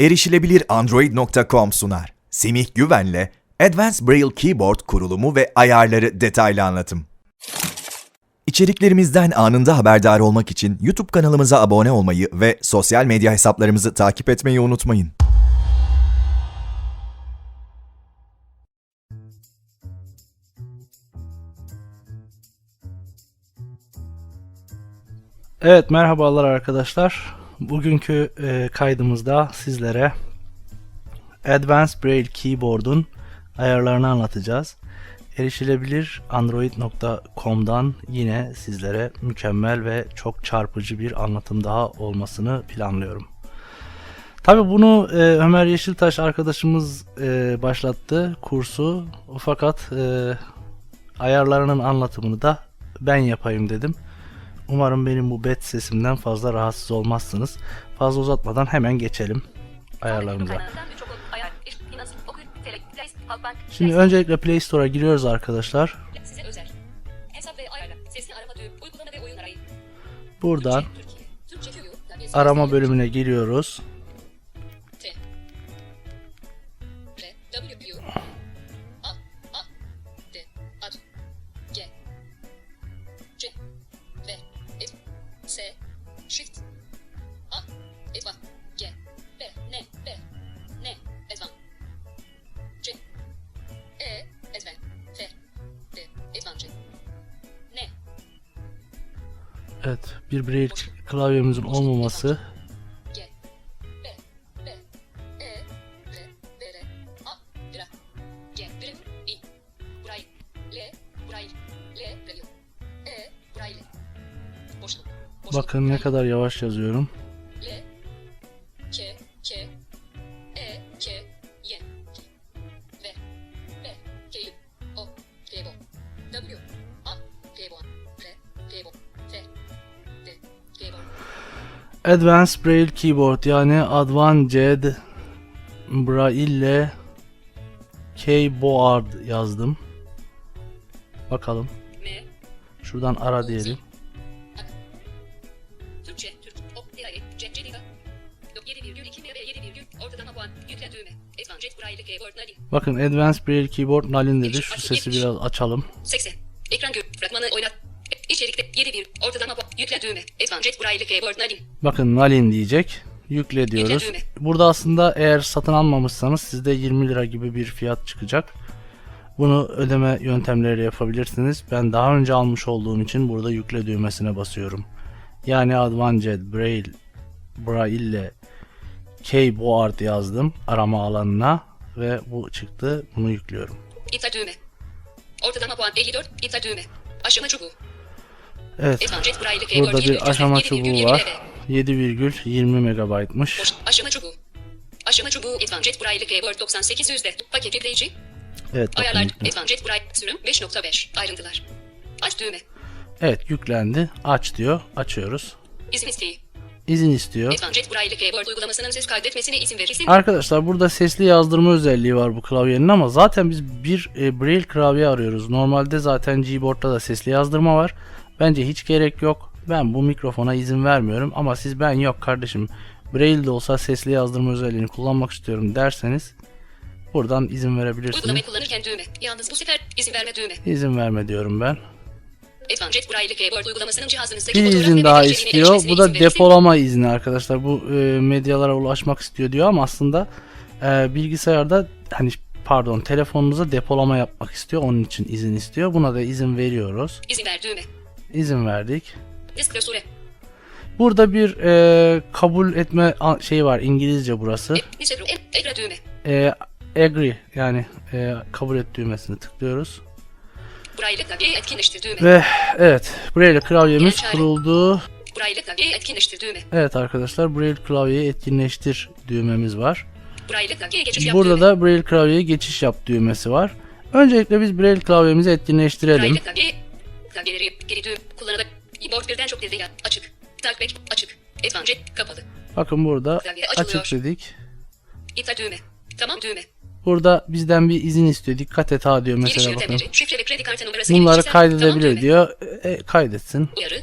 Erişilebilir Android.com sunar. Semih Güven'le Advanced Braille Keyboard kurulumu ve ayarları detaylı anlatım. İçeriklerimizden anında haberdar olmak için YouTube kanalımıza abone olmayı ve sosyal medya hesaplarımızı takip etmeyi unutmayın. Evet merhabalar arkadaşlar. Bugünkü e, kaydımızda sizlere Advanced Braille Keyboard'un ayarlarını anlatacağız. Erişilebilir android.com'dan yine sizlere mükemmel ve çok çarpıcı bir anlatım daha olmasını planlıyorum. Tabi bunu e, Ömer Yeşiltaş arkadaşımız e, başlattı kursu. Fakat e, ayarlarının anlatımını da ben yapayım dedim. Umarım benim bu bet sesimden fazla rahatsız olmazsınız. Fazla uzatmadan hemen geçelim ayarlarımıza. Şimdi öncelikle Play Store'a giriyoruz arkadaşlar. Size özel. Hesap ve E Braille Boşluk Boşluk bakın ne kadar yavaş yazıyorum. Advanced Braille Keyboard yani Advanced Braille Keyboard yazdım. Bakalım. M Şuradan ara diyelim. Türkçe, Türk, ok, dirayet, cep, cediga. Yok 7,2 ve 7 virgül, ortalama puan, yükle düğme, Advanced Braille Keyboard Nadim. Bakın Advanced Braille Keyboard Nalin dedi. Şu sesi biraz açalım. 80. Ekran gö, fragmanı oynat. İçerikte 7 bir, ortalama puan, yükle düğme, Advanced Braille Keyboard Nadim. Bakın Nalin diyecek. Yükle diyoruz. düğme. Burada aslında eğer satın almamışsanız sizde 20 lira gibi bir fiyat çıkacak. Bunu ödeme yöntemleriyle yapabilirsiniz. Ben daha önce almış olduğum için burada yükle düğmesine basıyorum. Yani Advanced Braille Braille Keyboard yazdım arama alanına ve bu çıktı. Bunu yüklüyorum. İptal düğme. Ortalama puan 54, iptal düğme. Aşama çubuğu, Evet. Burada 23, bir aşama 7,20 çubuğu var. 7,20 megabaytmış. Aşama çubuğu. Aşama çubuğu Advanced Braille Keyboard 98 yüzde. Paket yükleyici. Evet Ayarlar. Advanced Braille sürüm 5.5. Ayrıntılar. Aç düğme. Evet yüklendi. Aç diyor. Açıyoruz. İzin isteği. İzin istiyor. Advanced Braille Keyboard uygulamasının ses kaydetmesine izin verirsin. Arkadaşlar burada sesli yazdırma özelliği var bu klavyenin ama zaten biz bir e, Braille klavye arıyoruz. Normalde zaten Gboard'da da sesli yazdırma var. Bence hiç gerek yok. Ben bu mikrofona izin vermiyorum ama siz ben yok kardeşim Braille de olsa sesli yazdırma özelliğini kullanmak istiyorum derseniz buradan izin verebilirsiniz. Uygulamayı kullanırken düğme. Yalnız bu sefer izin verme düğme. İzin verme diyorum ben. Advanced Braille Keyboard uygulamasının cihazınızdaki Bir izin daha istiyor. Bu da depolama izni arkadaşlar. Bu e, medyalara ulaşmak istiyor diyor ama aslında e, bilgisayarda hani pardon telefonunuza depolama yapmak istiyor. Onun için izin istiyor. Buna da izin veriyoruz. İzin ver düğme. İzin verdik. Burada bir e, kabul etme şeyi var. İngilizce burası. E, Nisebro. E. E, agree yani e, kabul et düğmesini tıklıyoruz. Braille klavyeyi etkinleştir düğme. Ve evet Braille klavyemiz kuruldu. Braille klavyeyi etkinleştir düğme. Evet arkadaşlar Braille klavyeyi etkinleştir düğmemiz var. Braille klavyeye geçiş yap Burada düğme. da Braille klavyeye geçiş yap düğmesi var. Öncelikle biz Braille klavyemizi etkinleştirelim. Braille klavye. Klavyeleri geri düğüm. Kullanılır. Keyboard birden çok devreyle açık. Talkback açık. Advanced kapalı. Bakın burada açık dedik. İptal düğme. Tamam düğme. Burada bizden bir izin istiyor. Dikkat et ha diyor Giriş mesela bakın. Şifre ve kredi kartı numarası. Bunları Tamam kaydedebilir düğme. diyor. E, kaydetsin. Uyarı.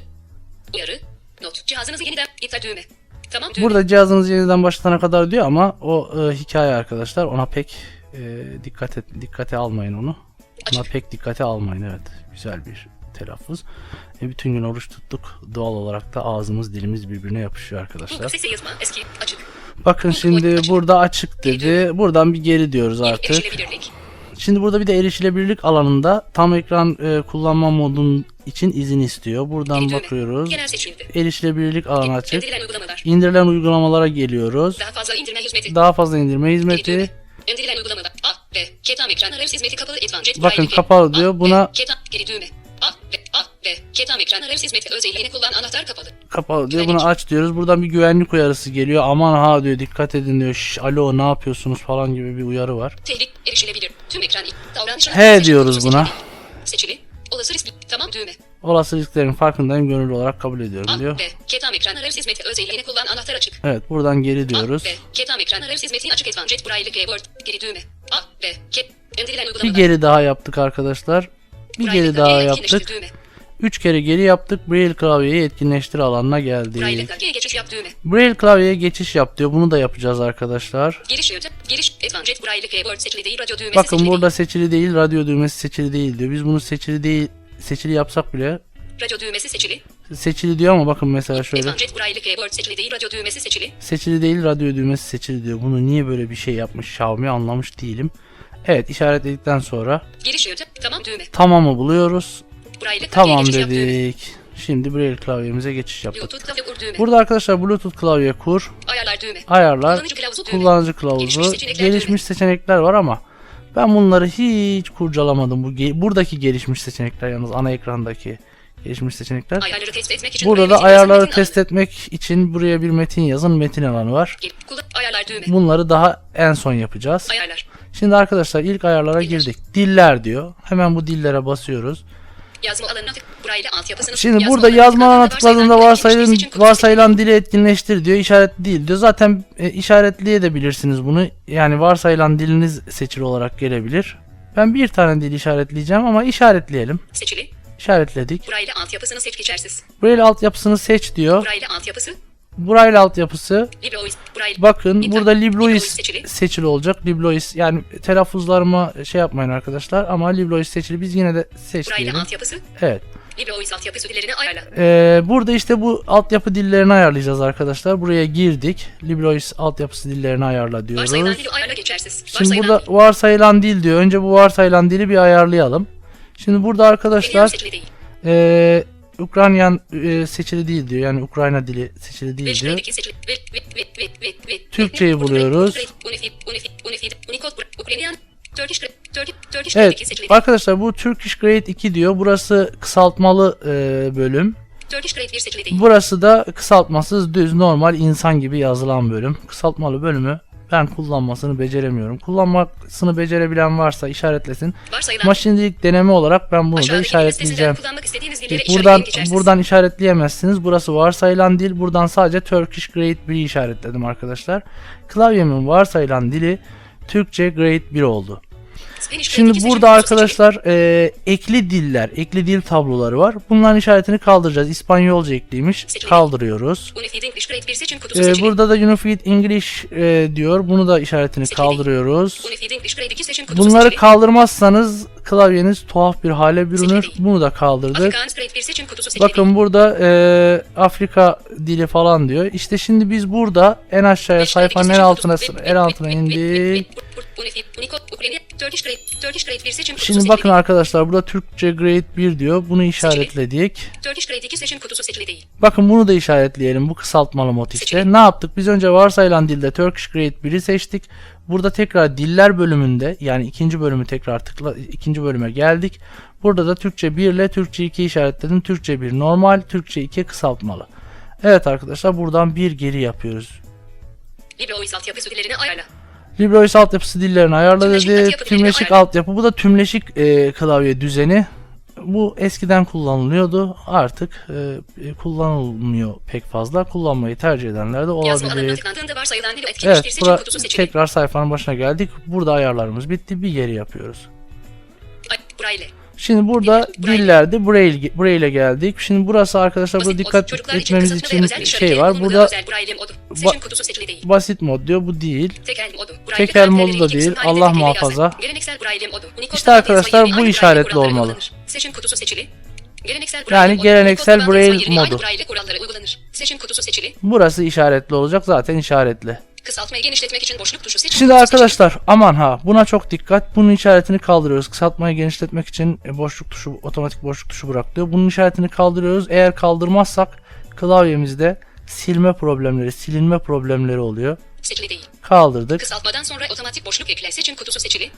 Uyarı. Not. Cihazınızı yeniden iptal düğme. Tamam düğme. Burada cihazınızı yeniden başlatana kadar diyor ama o e, hikaye arkadaşlar ona pek e, dikkat et, dikkate almayın onu. Ona Açık. pek dikkate almayın evet. Güzel bir telaffuz. E, bütün gün oruç tuttuk. Doğal olarak da ağzımız dilimiz birbirine yapışıyor arkadaşlar. sesi yazma. Eski. Açık. Bakın şimdi burada açık dedi. Buradan bir geri diyoruz artık. Şimdi burada bir de erişilebilirlik alanında tam ekran e, kullanma modun için izin istiyor. Buradan bakıyoruz. Erişilebilirlik alanı açık. İndirilen uygulamalar. İndirilen uygulamalara geliyoruz. Daha fazla indirme hizmeti. Daha fazla indirme hizmeti. İndirilen uygulamalar. A ve K tam ekran arayüz hizmeti kapalı. Bakın kapalı diyor. Buna geri düğme. A ve A ve K tam ekran arayüz hizmeti özelliğini kullan anahtar kapalı. kapalı diyor. Bunu aç diyoruz. Buradan bir güvenlik uyarısı geliyor. Aman ha diyor dikkat edin diyor. Şş, alo ne yapıyorsunuz falan gibi bir uyarı var. Tehlik erişilebilir. Tüm ekran davranışlar. He diyoruz buna. Seçili. Olası riskli. Tamam düğme. Olası risklerin farkındayım. Gönüllü olarak kabul ediyorum A diyor. ve K tam ekran arayüz hizmeti özelliğini kullan anahtar açık. Evet buradan geri diyoruz. ve K tam ekran arayüz hizmeti açık advanced Braille keyboard. Geri düğme. A ve K indirilen Bir geri daha yaptık arkadaşlar. Bir Braille geri daha yaptık. Üç kere geri yaptık. Braille klavyeyi etkinleştir alanına Braille geldik. klavyeye geçiş yap düğme. Braille klavyeye geçiş yap diyor. Bunu da yapacağız arkadaşlar. Giriş yöntem. Giriş advanced Braille keyboard seçili değil radyo düğmesi Bakın seçili burada seçili değil, radyo düğmesi seçili değil diyor. Biz bunu seçili değil, seçili yapsak bile değil. Radyo düğmesi seçili. seçili diyor ama bakın mesela şöyle. Advanced Braille keyboard seçili değil radyo düğmesi seçili. Seçili değil, radyo düğmesi seçili diyor. Bunu niye böyle bir şey yapmış Xiaomi anlamış değilim. Evet işaretledikten sonra Giriş yöntem. Tamam düğme. tamamı buluyoruz. Braille Tamam düğme. dedik. Şimdi Braille klavyemize geçiş yaptık. Bluetooth klavye kur düğme. Burada arkadaşlar Bluetooth klavye kur, Ayarlar düğme. ayarlar, Kullanıcı kılavuzu düğme. kullanıcı kılavuzu, Gelişmiş seçenekler gelişmiş seçenekler var ama ben bunları hiç kurcalamadım. Bu ge- buradaki gelişmiş seçenekler yalnız ana ekrandaki gelişmiş seçenekler. Ayarları test etmek için Burada da ayarları test etmek için buraya bir metin yazın. Metin alanı var. ayarlar düğme. Bunları daha en son yapacağız. Ayarlar. Şimdi arkadaşlar ilk ayarlara girdik. Diller diyor. Hemen bu dillere basıyoruz. Yazma alanına tık. Braille altyapısını Şimdi burada yazma alanına tıkladığında varsayılan varsayılan, dili etkinleştir diyor. İşaretli değil diyor. Zaten e, işaretleyebilirsiniz bunu. Yani varsayılan diliniz seçili olarak gelebilir. Ben bir tane dil işaretleyeceğim ama işaretleyelim. Seçili. İşaretledik. Braille altyapısını seç geçersiz. Braille altyapısını seç diyor. Braille altyapısı. Braille altyapısı. Braille. Bakın İnter- burada LibreOffice seçili. seçili olacak. LibreOffice yani telaffuzlarıma şey yapmayın arkadaşlar ama LibreOffice seçili. Biz yine de seç Braille diyelim. altyapısı. Evet. LibreOffice altyapısı dillerini ayarla. Ee, burada işte bu altyapı dillerini ayarlayacağız arkadaşlar. Buraya girdik. LibreOffice altyapısı dillerini ayarla diyoruz. Varsayılan dili ayarla geçersiz. Şimdi Varsayılan burada dil. varsayılan dil diyor. Önce bu varsayılan dili bir ayarlayalım. Şimdi burada arkadaşlar seçili Ukraynan ee, seçili değil diyor. Yani Ukrayna dili seçili değil diyor. Türkçeyi buluyoruz. Evet arkadaşlar bu Turkish Grade 2 diyor. Burası kısaltmalı ee, bölüm. Turkish Grade 1 seçili değil. Burası da kısaltmasız düz normal insan gibi yazılan bölüm. Kısaltmalı bölümü ben kullanmasını beceremiyorum. Kullanmasını becerebilen varsa işaretlesin. Varsayılan Ama şimdilik deneme olarak ben bunu da aşağıdaki dil işaretleyeceğim. Buradan buradan işaretleyemezsiniz. Burası varsayılan dil. Buradan sadece Turkish Grade 1'i işaretledim arkadaşlar. Klavyemin varsayılan dili Türkçe Grade 1 oldu. Şimdi 2 seçili, burada arkadaşlar e, ekli diller, ekli dil tabloları var. Bunların işaretini kaldıracağız. İspanyolca ekliymiş. Kaldırıyoruz. seçili. Unified English Grade 1 seçim kutusu seçili. burada da Unified English e, diyor. Bunu da işaretini kaldırıyoruz. Unified English Grade 2 seçim kutusu Bunları seçili. klavyeniz tuhaf bir hale bürünür. Bunu da kaldırdık. Afrikaans Grade 1 seçim kutusu seçili. Bakın burada e, Afrika dili falan diyor. İşte şimdi biz burada en aşağıya sayfanın en altına en altına indik. Unified, Unicode, Ukrainian, Turkish Grade, Turkish Grade 1 seçim kutusu Şimdi bakın arkadaşlar burada Türkçe Grade 1 diyor. Bunu işaretledik. Turkish Grade 2 seçim kutusu seçili değil. Bakın bunu da işaretleyelim. Bu kısaltmalı. Seçili. Ne yaptık? Biz önce varsayılan dilde Turkish Grade 1'i seçtik. Burada tekrar diller bölümünde yani ikinci bölümü tekrar tıkla ikinci bölüme geldik. Burada da Türkçe 1 ile Türkçe 2 işaretledim. Türkçe 1 normal, Türkçe 2 kısaltmalı. Evet arkadaşlar buradan bir geri yapıyoruz. LibreOffice altyapısı dillerini ayarla. LibreOffice altyapısı dillerini ayarla Tümleşik dedi. altyapı Tümleşik altyapı. Bu da tümleşik e, klavye düzeni. Bu eskiden kullanılıyordu. Artık e, e, kullanılmıyor pek fazla. Kullanmayı tercih edenler de olabilir. Evet, bura, tekrar sayfanın başına geldik. Burada ayarlarımız bitti. Bir geri yapıyoruz. Braille. Şimdi burada dillerde Braille, Braille'e geldik. Şimdi burası arkadaşlar burada dikkat etmemiz için şey var. Burada değil. basit mod diyor. Bu değil. Tekel modu. Da değil. Allah muhafaza. İşte arkadaşlar bu işaretli olmalı. Geleneksel Yani geleneksel Braille modu. Burası işaretli olacak. Zaten işaretli. Kısaltmayı genişletmek için boşluk tuşu seçim Şimdi arkadaşlar aman ha buna çok dikkat. Bunun işaretini kaldırıyoruz. Kısaltmayı genişletmek için e, boşluk tuşu otomatik boşluk tuşu bırak diyor. Bunun işaretini kaldırıyoruz. Eğer kaldırmazsak klavyemizde silme problemleri, silinme problemleri oluyor. Seçili değil. Kaldırdık. Kısaltmadan sonra otomatik boşluk ekle. Seçim kutusu seçili.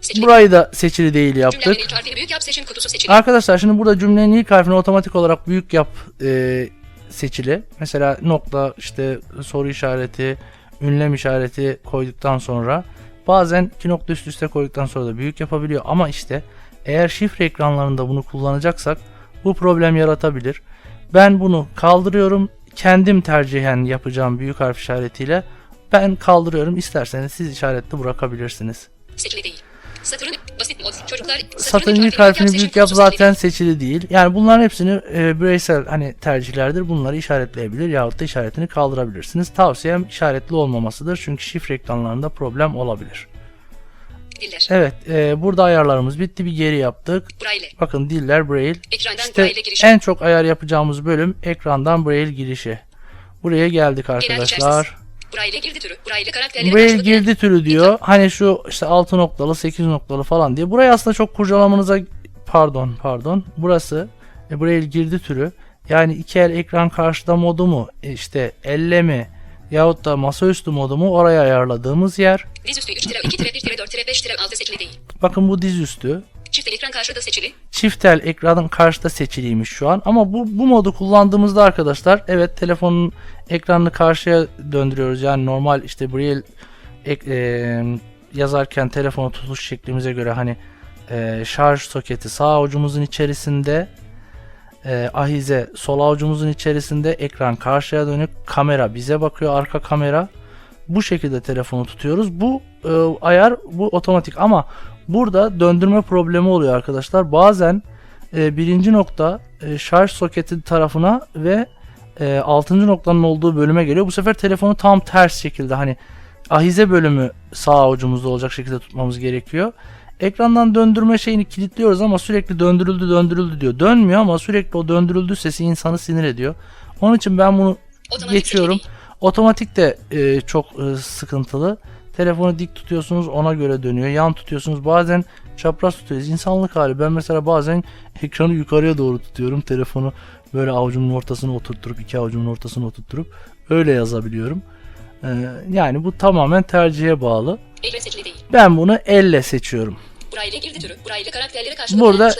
Seçili. Burayı da seçili değil yaptık. ilk harfini büyük yap. Seçim kutusu seçili. Arkadaşlar şimdi burada cümlenin ilk harfini otomatik olarak büyük yap e, seçili. Mesela nokta işte soru işareti, ünlem işareti koyduktan sonra bazen iki nokta üst üste koyduktan sonra da büyük yapabiliyor. Ama işte eğer şifre ekranlarında bunu kullanacaksak bu problem yaratabilir. Ben bunu kaldırıyorum. Kendim tercihen yapacağım büyük harf işaretiyle. Ben kaldırıyorum. İsterseniz siz işaretli bırakabilirsiniz. Seçili değil. Satırın basit mod. Çocuklar harfini büyük yap kutusu seçili zaten seçili değil. Yani bunların hepsini e, bireysel hani tercihlerdir. Bunları işaretleyebilir yahut da işaretini kaldırabilirsiniz. Tavsiyem işaretli olmamasıdır. Çünkü şifre ekranlarında problem olabilir. Diller. Evet e, burada ayarlarımız bitti. Bir geri yaptık. Braille. Bakın diller Braille. Ekrandan İşte Braille en çok ayar yapacağımız bölüm ekrandan Braille girişi. Buraya geldik arkadaşlar. Braille girdi türü. Braille karakterleri Braille girdi türü diyor. Hani şu işte 6 noktalı 8 noktalı falan diye. Burayı aslında çok kurcalamanıza pardon pardon. Burası e, Braille girdi türü. Yani iki el ekran karşıda modu mu e, işte elle mi yahut da masaüstü modu mu oraya ayarladığımız yer. Dizüstü 3 tire 2 tire 1 tire 4 tire 5 tire 6 seçili değil. Bakın bu dizüstü. Çift ekran karşıda seçili. Çiftel ekranın karşıda seçiliymiş şu an. Ama bu, bu modu kullandığımızda arkadaşlar evet telefonun ekranını karşıya döndürüyoruz. Yani normal işte Braille ek- e, yazarken telefonu tutuş şeklimize göre hani e, şarj soketi sağ avucumuzun içerisinde e, ahize sol avucumuzun içerisinde ekran karşıya dönük kamera bize bakıyor arka kamera bu şekilde telefonu tutuyoruz bu e, ayar bu otomatik ama burada döndürme problemi oluyor arkadaşlar bazen e, birinci nokta e, şarj soketi tarafına ve e, altıncı noktanın olduğu bölüme geliyor bu sefer telefonu tam ters şekilde hani ahize bölümü sağ avucumuzda olacak şekilde tutmamız gerekiyor. Ekrandan döndürme şeyini kilitliyoruz ama sürekli döndürüldü döndürüldü diyor. Dönmüyor ama sürekli o döndürüldü sesi insanı sinir ediyor. Onun için ben bunu Otomatik geçiyorum. değil. Otomatik de e, çok e, sıkıntılı. Telefonu dik tutuyorsunuz ona göre dönüyor. Yan tutuyorsunuz bazen çapraz tutuyoruz. İnsanlık hali. Ben mesela bazen ekranı yukarıya doğru tutuyorum. Telefonu böyle avucumun ortasına oturtturup iki avucumun ortasına oturtturup öyle yazabiliyorum. E, yani bu tamamen tercihe bağlı. Ben bunu elle seçiyorum. Braille girdi türü. Braille karakterleri karşılıklı Burada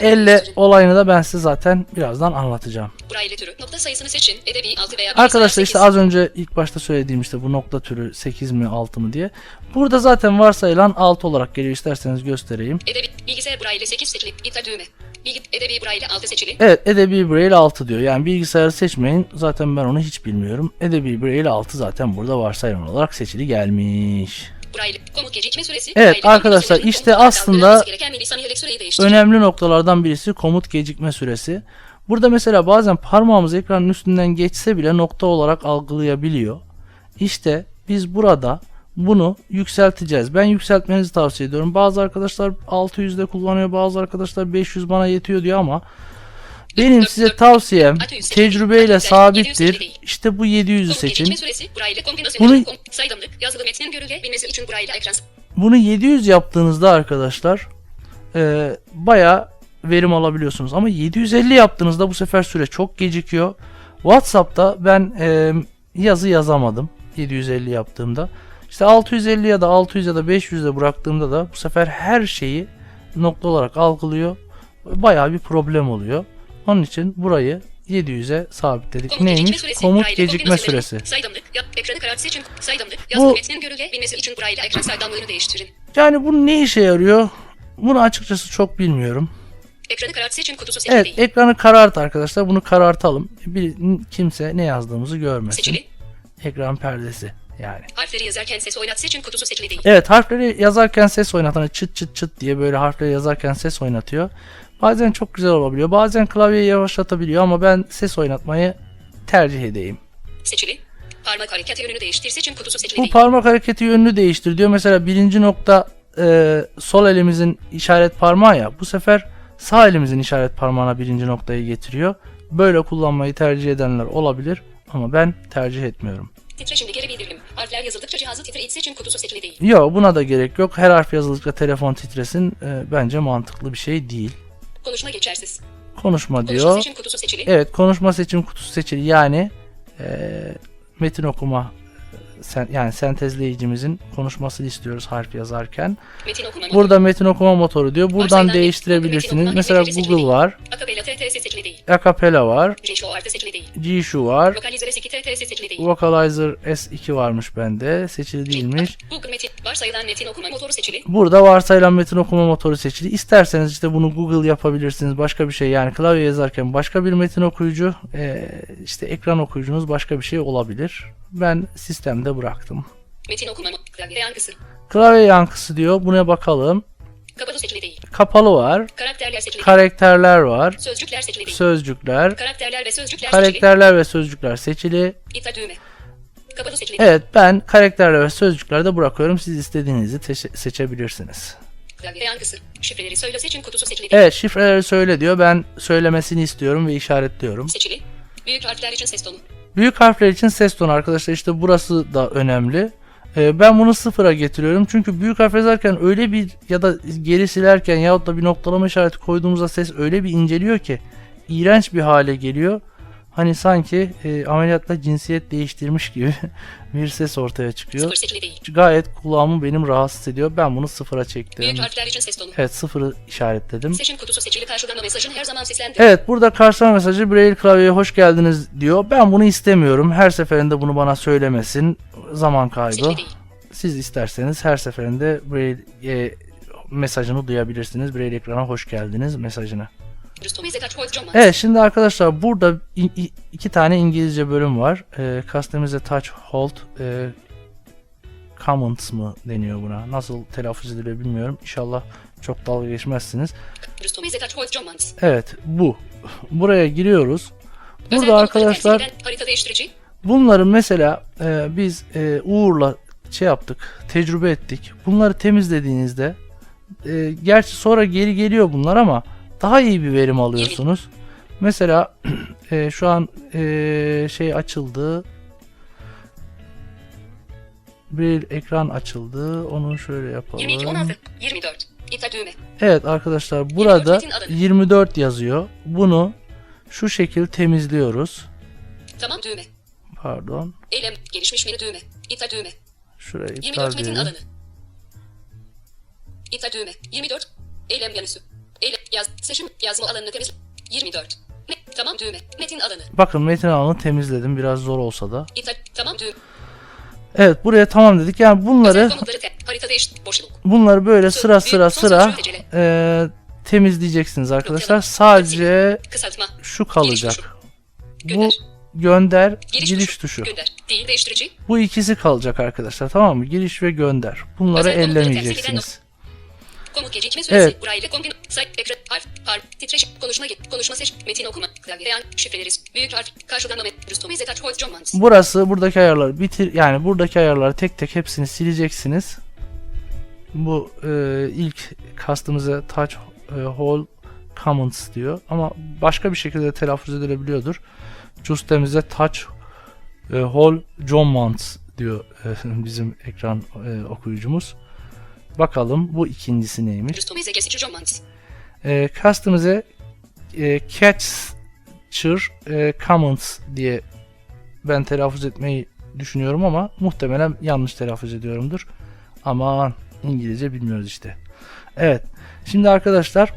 Elle olayını da ben size zaten birazdan anlatacağım. Braille türü. Nokta sayısını seçin. Edebi 6 veya Arkadaşlar işte az önce ilk başta söylediğim işte bu nokta türü 8 mi 6 mı diye. Burada zaten varsayılan 6 olarak geliyor isterseniz göstereyim. 8. Edebi bilgisayar Braille 8 seçili. İptal düğme. Bilgi, edebi Braille 6 seçili. Evet Edebi Braille 6 diyor. Yani bilgisayarı seçmeyin. Zaten ben onu hiç bilmiyorum. Edebi Braille 6 zaten burada varsayılan olarak seçili gelmiş. Evet, arkadaşlar, işte aslında. Önemli noktalardan birisi komut gecikme süresi. Burada mesela bazen parmağımız ekranın üstünden geçse bile nokta olarak algılayabiliyor. İşte biz burada bunu yükselteceğiz. Ben yükseltmenizi tavsiye ediyorum. Bazı arkadaşlar 600'de kullanıyor, bazı arkadaşlar 500 bana yetiyor diyor ama benim size tavsiyem tecrübeyle sabittir. İşte bu 700'ü Komut seçin. Bunu- Bunu 700 yaptığınızda arkadaşlar e, bayağı verim alabiliyorsunuz. Ama 750 yaptığınızda bu sefer süre çok gecikiyor. WhatsApp'ta ben e, yazı yazamadım 750 yaptığımda. İşte 650 ya da 600 ya da 500'de bıraktığımda da bu sefer her şeyi nokta olarak algılıyor. Bayağı bir problem oluyor. Onun için burayı 700'e sabitledik. Komut gecikme Neymiş? süresi. Komut gecikme süresi. Saydamlık. Yap, ekranı karartısı için saydamlık. Bu- Yazılı metnin görülebilmesi için Braille ekran saydamlığını değiştirin. Yani bu ne işe yarıyor? Bunu açıkçası çok bilmiyorum. Ekranı karartısı için kutusu seçili Evet değil. ekranı karart arkadaşlar. Bunu karartalım. Bir, kimse ne yazdığımızı görmesin. Seçili. Ekran perdesi yani. Harf Harfleri yazarken ses oynat seçim kutusu seçili değil. Evet harfleri yazarken ses oynatan çıt çıt çıt diye böyle harfleri yazarken ses oynatıyor. Bazen çok güzel olabiliyor. Bazen klavyeyi yavaşlatabiliyor ama ben ses oynatmayı tercih edeyim. Seçili. Parmak hareketi yönünü değiştir seçim kutusu seçili Bu değil. parmak hareketi yönünü değiştir diyor. Mesela birinci nokta e, sol elimizin işaret parmağı ya. Bu sefer sağ elimizin işaret parmağına birinci noktayı getiriyor. Böyle kullanmayı tercih edenler olabilir ama ben tercih etmiyorum. Titre şimdi geri bildirim. Harfler yazıldıkça cihazı titre it seçim kutusu seçili değil. Yok buna da gerek yok. Her harf yazıldıkça telefon titresin. E, bence mantıklı bir şey değil. Konuşma geçersiz. Konuşma Konuşma diyor. seçim kutusu seçili. Evet konuşma seçim kutusu seçili. Yani e, metin okuma sen, yani sentezleyicimizin konuşmasını istiyoruz harf yazarken. Metin okuma. Burada metin okuma motoru diyor. Buradan Varsayılan değiştirebilirsiniz. metin okuma Mesela hizmetleri Google seçili var. Seçili değil. Acapella var. J-Show artı seçili değil. G-Shu var. Lokalizer S2 TTS seçili değil. Vocalizer S2 varmış bende. Seçili değilmiş. Google metin. Varsayılan metin okuma motoru seçili. Burada varsayılan metin okuma motoru seçili. İsterseniz işte bunu Google yapabilirsiniz. Başka bir şey yani klavye yazarken başka bir metin okuyucu, işte ekran okuyucunuz başka bir şey olabilir. Ben sistemde bıraktım. Metin okuma klavye yankısı. Klavye yankısı diyor. Buna bakalım. Kapalı seçili değil. Kapalı var. Karakterler seçili. Karakterler var. Sözcükler seçili değil. Sözcükler. Karakterler ve sözcükler seçili. Karakterler ve sözcükler seçili. İptal düğme. Kapalı seçili. Evet ben karakterler ve sözcüklerde bırakıyorum. Siz istediğinizi seçebilirsiniz. Klavye yankısı. Şifreleri söyle seçim kutusu seçili değil. Evet şifreleri söyle diyor. Ben söylemesini istiyorum ve işaretliyorum. Seçili. Büyük harfler için ses tonu. Büyük harfler için ses tonu arkadaşlar işte burası da önemli. Ee, ben bunu sıfıra getiriyorum. Çünkü büyük harf yazarken öyle bir ya da geri silerken yahut da bir noktalama işareti koyduğumuzda ses öyle bir inceliyor ki iğrenç bir hale geliyor. Hani sanki e, ameliyatla cinsiyet değiştirmiş gibi bir ses ortaya çıkıyor. Gayet kulağımı benim rahatsız ediyor. Ben bunu sıfıra çektim. Büyük harfler için ses tonu. Evet sıfırı işaretledim. Seçim kutusu seçili karşılama mesajını her zaman seslendir. Evet burada karşılama mesajı Braille klavyeye hoş geldiniz diyor. Ben bunu istemiyorum. Her seferinde bunu bana söylemesin. Zaman kaybı. Siz isterseniz her seferinde Braille e, mesajını duyabilirsiniz. Braille ekrana hoş geldiniz mesajını. Evet şimdi arkadaşlar burada iki tane İngilizce bölüm var. E, Customize Touch Hold e, Comments mı deniyor buna? Nasıl telaffuz ediliyor bilmiyorum. İnşallah çok dalga geçmezsiniz. Evet bu. Buraya giriyoruz. Burada arkadaşlar harita değiştirici. bunları mesela e, biz e, Uğur'la şey yaptık, tecrübe ettik. Bunları temizlediğinizde e, gerçi sonra geri geliyor bunlar ama daha iyi bir verim alıyorsunuz. Mesela e, şu an e, şey açıldı. Bir ekran açıldı. Onu şöyle yapalım. 22 16 24. İptal düğme. Evet arkadaşlar burada metin alanı. 24 yazıyor. Bunu şu şekil temizliyoruz. Tamam düğme. Pardon. Eylem gelişmiş menü düğme. İptal düğme. Şurayı iptal 24 metin alanı. İptal düğme. 24. Eylem yanısı. Eylem yaz seçim yazma alanını temizle. 24. Ne? Tamam düğme. Metin alanı. Bakın metin alanı temizledim. Biraz zor olsa da. İptal tamam düğme. Evet buraya tamam dedik. Yani bunları bunları böyle sıra sıra sıra e, temizleyeceksiniz arkadaşlar. Sadece şu kalacak. Bu Gönder. Giriş, giriş tuşu. Gönder. Değil değiştirici. Bu ikisi kalacak arkadaşlar. Tamam mı? Giriş ve gönder. Bunları Özel ellemeyeceksiniz. Komut gecikme süresi. Evet. Braille kombin. Say. Ekran. Harf. Harf. Titreşim. Konuşma. Ge- konuşma seç. Metin okuma. Klavye. Yan. Şifreleri. Büyük harf. Karşılanma. Rüstom İzzet Hoyt John Mans. Burası buradaki ayarları bitir yani buradaki ayarları tek tek hepsini sileceksiniz. Bu e, ilk kastımıza touch e, hole comments diyor ama başka bir şekilde telaffuz edilebiliyordur. Justem'imize touch e, hole John Mans diyor e, bizim ekran e, okuyucumuz. Bakalım bu ikincisi neymiş? Mans. E, customize e, catcher e, comments diye ben telaffuz etmeyi düşünüyorum ama muhtemelen yanlış telaffuz ediyorumdur. Aman İngilizce bilmiyoruz işte. Evet. Şimdi arkadaşlar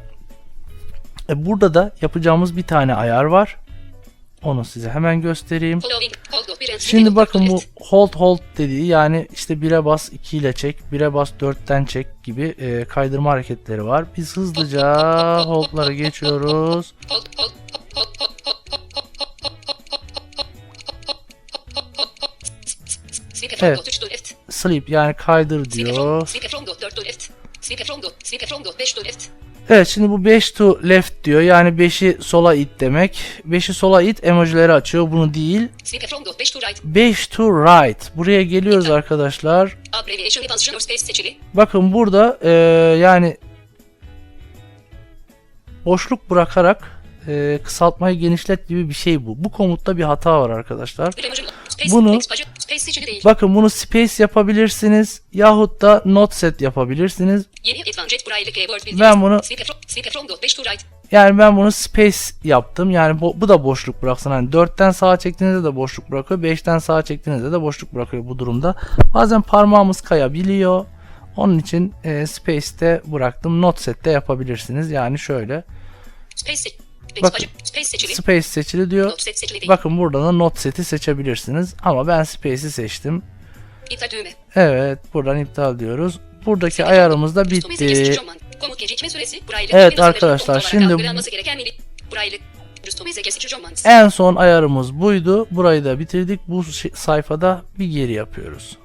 e, burada da yapacağımız bir tane ayar var. Onu size hemen göstereyim. Şimdi bakın bu hold hold dediği yani işte 1'e bas 2 ile çek, 1'e bas 4'ten çek gibi e, kaydırma hareketleri var. Biz hızlıca hold'lara geçiyoruz. Evet. Speaker. Hold. 3 left. sleep yani kaydır diyor. From, swipe from dot 4 to left. Swipe from dot, swipe from dot 5 to left. Evet şimdi bu 5 to left diyor. Yani 5'i sola it demek. 5'i sola it emojileri açıyor. Bunu değil. Swipe from dot 5 to right. 5 to right. Buraya geliyoruz arkadaşlar. Bakın burada eee, yani boşluk bırakarak eee, kısaltmayı genişlet gibi bir şey bu. Bu komutta bir hata var arkadaşlar. Bunu-. Bakın bunu space yapabilirsiniz yahut da not set yapabilirsiniz. Yeni bildiğiniz. Ben bunu- Swipe from, swipe from dot 5 to right. Yani ben bunu space yaptım. Yani bu, bu da boşluk bıraksın. Hani 4'ten sağa çektiğinizde de boşluk bırakıyor. 5'ten sağa çektiğinizde de boşluk bırakıyor bu durumda. Bazen parmağımız kayabiliyor. Onun için e, space'te bıraktım. Not set'te yapabilirsiniz. Yani şöyle. Space. Bakın. Space seçili. Space seçili diyor. Not set seçili değil. Bakın burada da not set'i seçebilirsiniz. Ama ben space'i seçtim. İptal düğme. Evet buradan iptal diyoruz. Buradaki ayarımız da bitti. Evet arkadaşlar, şimdi-. En son ayarımız buydu. Burayı da bitirdik. Bu şi- sayfada bir geri yapıyoruz.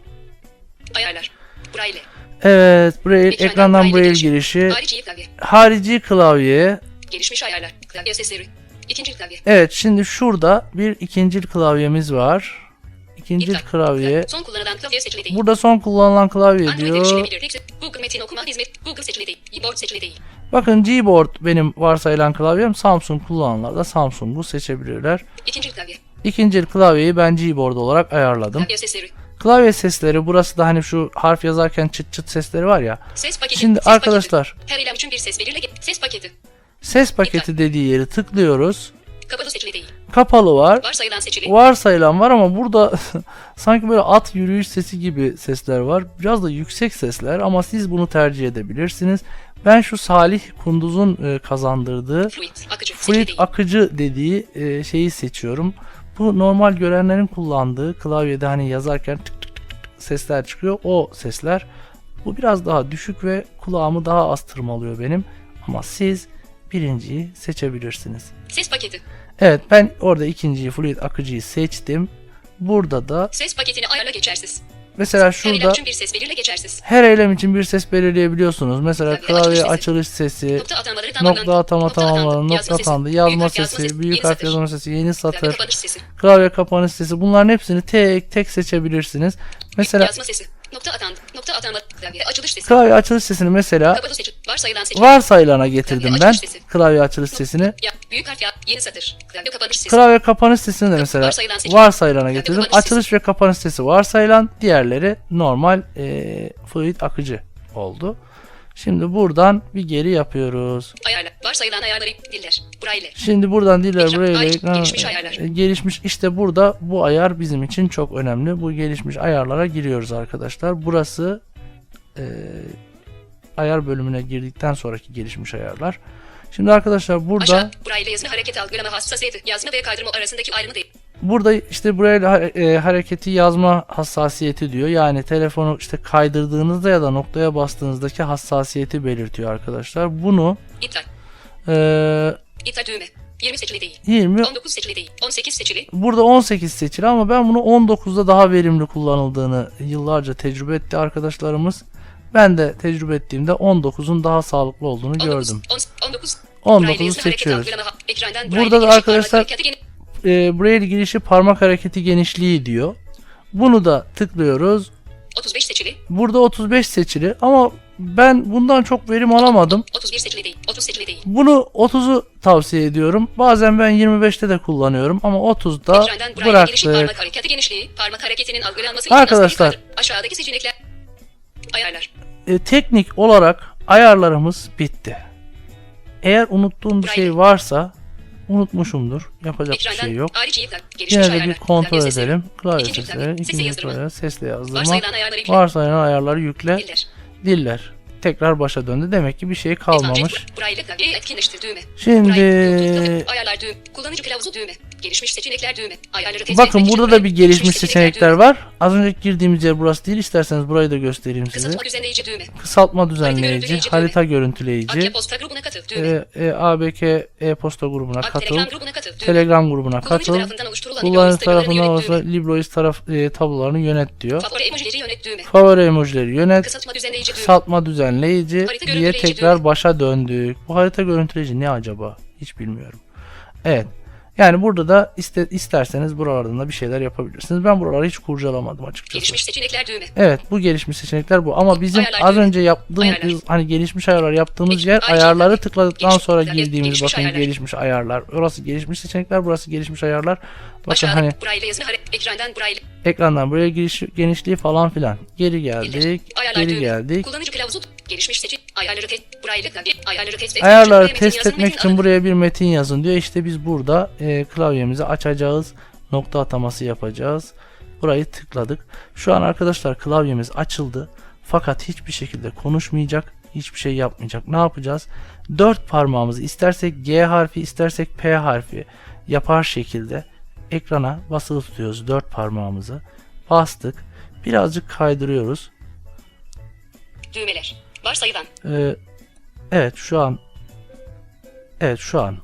Ayarlar. Braille. Evet, Braille, Ekrandan ekrandan Braille Braille girişi. Harici klavye. harici klavye. Gelişmiş ayarlar. Klavye sesleri. İkinci klavye. Evet, şimdi şurada bir ikincil klavyemiz var. İkincil İptal. klavye. Son kullanılan klavye seçili değil. Burada son kullanılan klavye Android diyor. Google Metin okuma hizmet. Google seçili değil. Keyboard seçili değil. Bakın Gboard benim varsayılan klavyem. Samsung kullananlar da Samsung'u seçebilirler. İkinci klavye. İkincil klavyeyi ben Gboard olarak ayarladım. Klavye sesleri. Klavye sesleri burası da hani şu harf yazarken çıt çıt sesleri var ya. Ses paketi. Şimdi ses paketi. arkadaşlar Her eylem için bir ses belirle. Ses paketi. ses paketi dediği yeri tıklıyoruz. Kapalı seçili değil. Kapalı var. Varsayılan seçili. Varsayılan var ama burada sanki böyle at yürüyüş sesi gibi sesler var. Biraz da yüksek sesler ama siz bunu tercih edebilirsiniz. Ben şu Salih Kunduz'un e, kazandırdığı Fluid. Akıcı. Fluid akıcı dediği e, şeyi seçiyorum. Bu normal görenlerin kullandığı klavyede hani yazarken tık tık tık tık sesler çıkıyor. O sesler. Bu biraz daha düşük ve kulağımı daha az tırmalıyor benim. Ama siz birinciyi seçebilirsiniz. Ses paketi. Evet ben orada ikinciyi Fluid akıcıyı seçtim. Burada da Ses paketini ayarla geçersiz. mesela Her eylem şurada için bir ses belirle geçersiz. her eylem için bir ses belirleyebiliyorsunuz. Mesela Klavye klavye açılış açılış sesi, Nokta atamaları tamamlandı. nokta atama Nokta tamamlandı, nokta atandı, yazma sesi, büyük harf yazma sesi, yeni Klavye satır, kapanış sesi. klavye kapanış sesi bunların hepsini tek tek seçebilirsiniz. Mesela Yazma sesi. Nokta atandı. Nokta atama. Klavye açılış sesi. klavye açılış sesini mesela Kapalı seçili. Varsayılan seçili. varsayılana getirdim Klavye ben. açılış sesi. Klavye açılış sesini. Ya, büyük harf ya. Yeni satır. Klavye kapanış sesi. Klavye kapanış sesini de mesela Varsayılan seçim. varsayılana getirdim. kapanış Açılış ve kapanış sesi varsayılan, diğerleri normal e, fluid akıcı oldu. Şimdi buradan bir geri yapıyoruz. Ayarlar. Varsayılan ayarları. Diller. Braille. Şimdi buradan diller Ekran, ekran- gelişmiş ayarlar. e, gelişmiş işte burada bu ayar bizim için çok önemli. Bu gelişmiş ayarlara giriyoruz arkadaşlar. Burası e, ayar bölümüne girdikten sonraki gelişmiş ayarlar. Şimdi arkadaşlar burada Aşağı. Braille yazma hareket algılama hassasiyeti. Yazma ve kaydırma arasındaki ayrımı değil. Burada işte buraya ha- e, hareketi yazma hassasiyeti diyor. Yani telefonu işte kaydırdığınızda ya da noktaya bastığınızdaki hassasiyeti belirtiyor arkadaşlar. Bunu İptal. e, İptal düğme. 20 seçili değil. 20 19 seçili değil. 18 seçili. burada 18 seçili ama ben bunu 19'da daha verimli kullanıldığını yıllarca tecrübe etti arkadaşlarımız. Ben de tecrübe ettiğimde 19'un daha sağlıklı olduğunu 19, gördüm. 10, 19. 19'u Braille yazma hareket seçiyoruz. Burada Braille da arkadaşlar- E, Braille girişi parmak hareketi genişliği diyor. Bunu da tıklıyoruz. 35 seçili. Burada 35 seçili ama ben bundan çok verim alamadım. 31 seçili değil. 30 seçili değil. Bunu 30'u tavsiye ediyorum. Bazen ben 25'te de kullanıyorum ama 30'da Ekrandan Braille girişi, bıraktık. parmak hareketi genişliği, parmak hareketinin algılanması Arkadaşlar. için nasıl Aşağıdaki seçenekler. Ayarlar. E, teknik olarak ayarlarımız bitti. Eğer unuttuğum bir şey varsa unutmuşumdur. Yapacak bir Ekrandan şey yok. Yine de ayarlar. bir kontrol sesi. edelim. Klavye sesleri, ikinci klavye, sesle yazdırma. Varsayılan ayarları yükle. Diller. Diller. Tekrar başa döndü. Demek ki bir şey kalmamış. Şimdi ayarlar düğme. Kullanıcı kılavuzu düğme. Gelişmiş seçenekler düğme. Ayarları tespit Bakın burada da bir gelişmiş seçenekler var. Az önce girdiğimiz yer burası değil. İsterseniz burayı da göstereyim size. Kısaltma düzenleyici düğme. Kısaltma düzenleyici, harita görüntüleyici, Akya posta grubuna katıl düğme. e, e, ABK e-posta grubuna katıl, Telegram grubuna katıl. Telegram grubuna katıl, oluşturulan kullanıcı tarafından düğme. LibreOffice taraf e, tablolarını yönet diyor. Favori emojileri yönet düğme. Favori emojileri yönet, Kısaltma düzenleyici düğme. kısaltma düzenleyici diye tekrar başa döndük. Bu harita görüntüleyici ne acaba? Hiç bilmiyorum. Evet. Yani burada da iste, isterseniz buralardan da bir şeyler yapabilirsiniz. Ben buraları hiç kurcalamadım açıkçası. Gelişmiş seçenekler düğme. Evet bu gelişmiş seçenekler bu ama bizim Ayarlar az düğme. önce yaptığımız Ayarlar. hani gelişmiş ayarlar yaptığımız Geç- yer Ay- ayarları tıkladıktan Geç- sonra girdiğimiz gelişmiş bakın ayarlar. gelişmiş ayarlar. Orası gelişmiş seçenekler burası gelişmiş ayarlar. Bakın Aşağıda hani Braille yazını ekrandan Braille. ekrandan buraya giriş genişliği falan filan. Geri geldik. Geri geldik. Kullanıcı kılavuzu. Gelişmiş seçim. Ayarları test. Braille. Ayarları test etmek Ayarları için test etmek metin için buraya bir metin yazın diyor. İşte biz burada e, klavyemizi açacağız. Nokta ataması yapacağız. Burayı tıkladık. Şu an arkadaşlar klavyemiz açıldı. Fakat hiçbir şekilde konuşmayacak. Hiçbir şey yapmayacak. Ne yapacağız? Dört parmağımızı istersek G harfi istersek P harfi yapar şekilde ekrana basılı tutuyoruz dört parmağımızı. Bastık. Birazcık kaydırıyoruz. Düğmeler. Varsayılan. Ee, evet şu an Evet şu an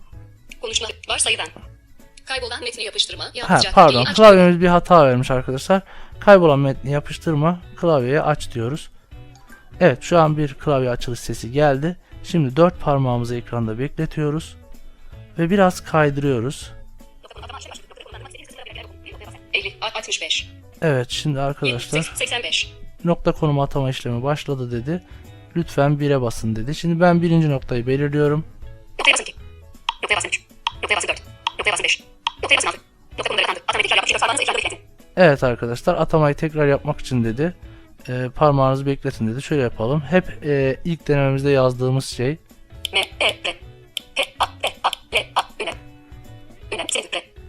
Konuşma. Varsayılan. Kaybolan metni yapıştırma. Ha, pardon klavyemiz bir hata vermiş arkadaşlar. Kaybolan metni yapıştırma klavyeye aç diyoruz. Evet şu an bir klavye açılış sesi geldi. Şimdi dört parmağımızı ekranda bekletiyoruz. Ve biraz kaydırıyoruz. 50, 65, Evet şimdi arkadaşlar 85, nokta konum atama işlemi başladı dedi. Lütfen 1'e basın dedi. Şimdi ben birinci noktayı belirliyorum. Noktaya basın 2, noktaya basın 3, noktaya basın 4, noktaya basın 5, noktaya basın 6, nokta konumları atandı. Atamayı tekrar yapmak için sağlarınızı ekranda bekletin. Evet arkadaşlar atamayı tekrar yapmak için dedi. Ee, parmağınızı bekletin dedi. Şöyle yapalım. Hep e, ilk denememizde yazdığımız şey M, E,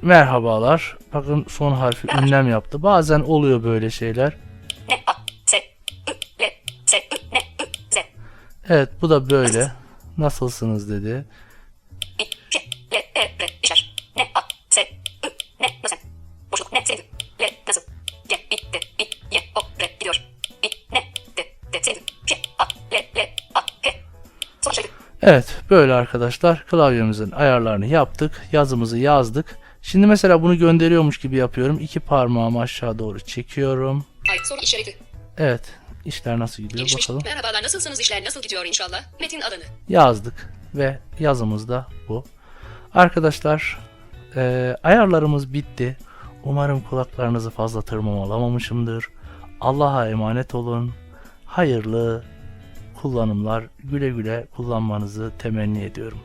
Merhabalar. Bakın son harfi ünlem yaptı. Bazen oluyor böyle şeyler. Evet bu da böyle. Nasılsınız dedi. Evet böyle arkadaşlar klavyemizin ayarlarını yaptık. Yazımızı yazdık. Şimdi mesela bunu gönderiyormuş gibi yapıyorum. İki parmağımı aşağı doğru çekiyorum. Ay, soru işareti. Evet işler nasıl gidiyor Gelişmiş. bakalım. Merhabalar, nasılsınız? İşler nasıl gidiyor inşallah? Metin alanı. yazdık ve yazımız da bu. Arkadaşlar eee, ayarlarımız bitti. Umarım kulaklarınızı fazla tırmalamamışımdır. Allah'a emanet olun. Hayırlı kullanımlar güle güle kullanmanızı temenni ediyorum.